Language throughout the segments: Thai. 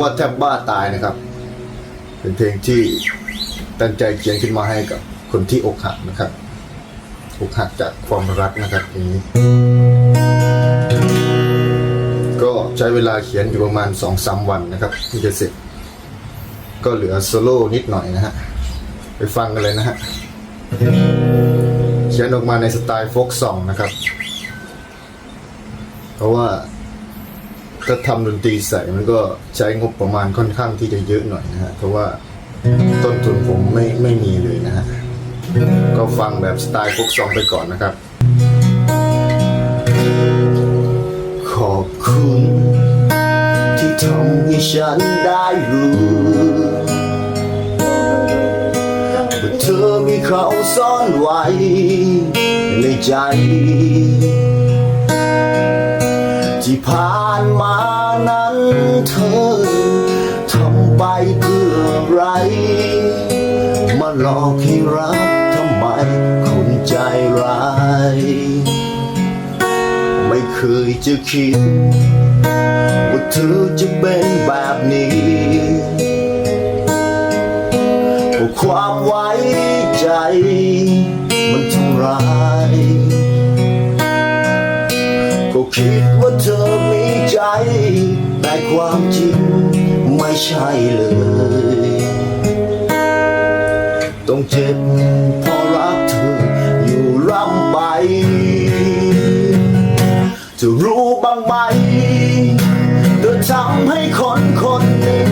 ว่าแทบบ้าตายนะครับ เป็นเพลงที่ตั้งใจเขียนขึ้นมาให้กับคนที่อกหักนะครับอกหักจากความรักนะครับเพลงนี้ ก็ใช้เวลาเขียนอยู่ประมาณสองสามวันนะครับที่จะเสร็จ ก็เหลือโซโล่นิดหน่อยนะฮะไปฟังกันเลยนะฮะเขียนออกมาในสไตล์โฟกซองนะครับ เพราะว่า ถ้าทำดนตรีใส่มันก็ใช้งบประมาณค่อนข้างที่จะเยอะหน่อยนะฮะเพราะว่าต้นทุนผมไม่ไม่มีเลยนะฮะก็ฟังแบบสไตล์โฟกซองไปก่อนนะครับ ขอบคุณ ที่ทำให้ฉันได้รู้ว่าเธอมีเขาซ่อนไว้ในใจ ที่ผ่านมานั้นเธอทำไปเพื่ออะไร มาหลอกให้รักทำไมคนใจร้าย ไม่เคยจะคิด ว่าเธอจะเป็นแบบนี้เพราะความไว้ใจ คิดว่าเธอมีใจ แต่ความจริงไม่ใช่เลย ต้องเจ็บเพราะรักเธออยู่ร่ำไป จะรู้บ้างไหมเธอทำให้คนคนหนึ่ง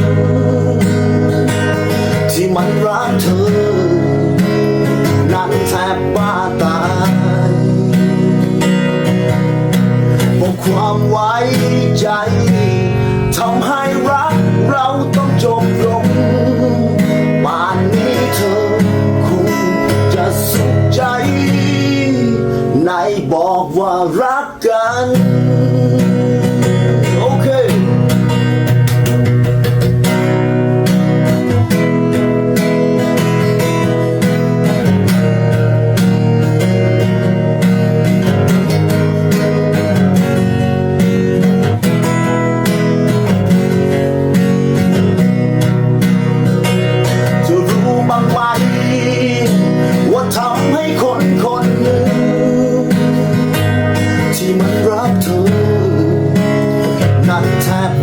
ที่มันรักเธอ นั้นแทบบ้าตาย ความไว้ใจทำให้รักเราต้องจบลงป่านนี้เธอคงจะสุขใจ ไหนบอกว่ารักกัน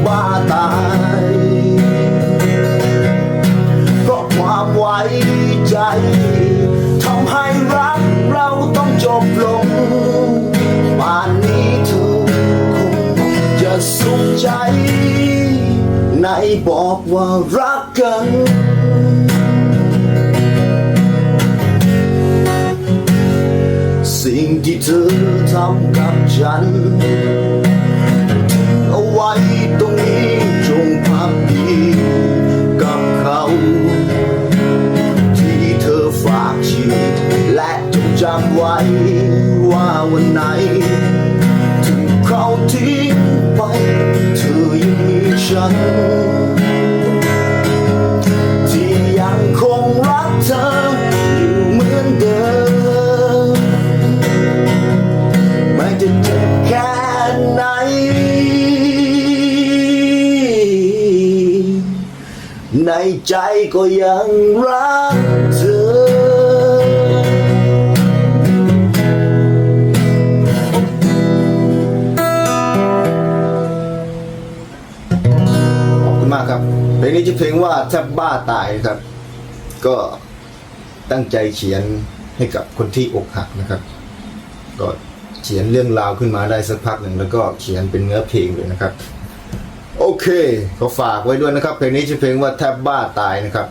แทบบ้าตายเพราะความไว้ใจทำให้รักเราต้องจบลงป่านนี้เธอคงจะสุขใจ ไหนบอกว่ารักกันสิ่งที่เธอทำกับฉัน เอาไว้ตรง ไว้ ว่าวันไหน ถึงเขาทิ้งไป เธอยังมีฉัน ที่ยังคงรักเธออยู่เหมือนเดิมไม่จะเจ็บแค่ไหนในใจก็ยังรักเธอ เพลงว่าแทบบ้าตายครับ ก็ตั้งใจเขียนให้กับคนที่อกหักนะครับ ก็เขียนเรื่องราวขึ้นมาได้สักพักหนึ่งแล้วก็เขียนเป็นเนื้อเพลงเลยนะครับ โอเค ก็ฝากไว้ด้วยนะครับ เพลงนี้ชื่อเพลงว่าแทบบ้าตายนะครับ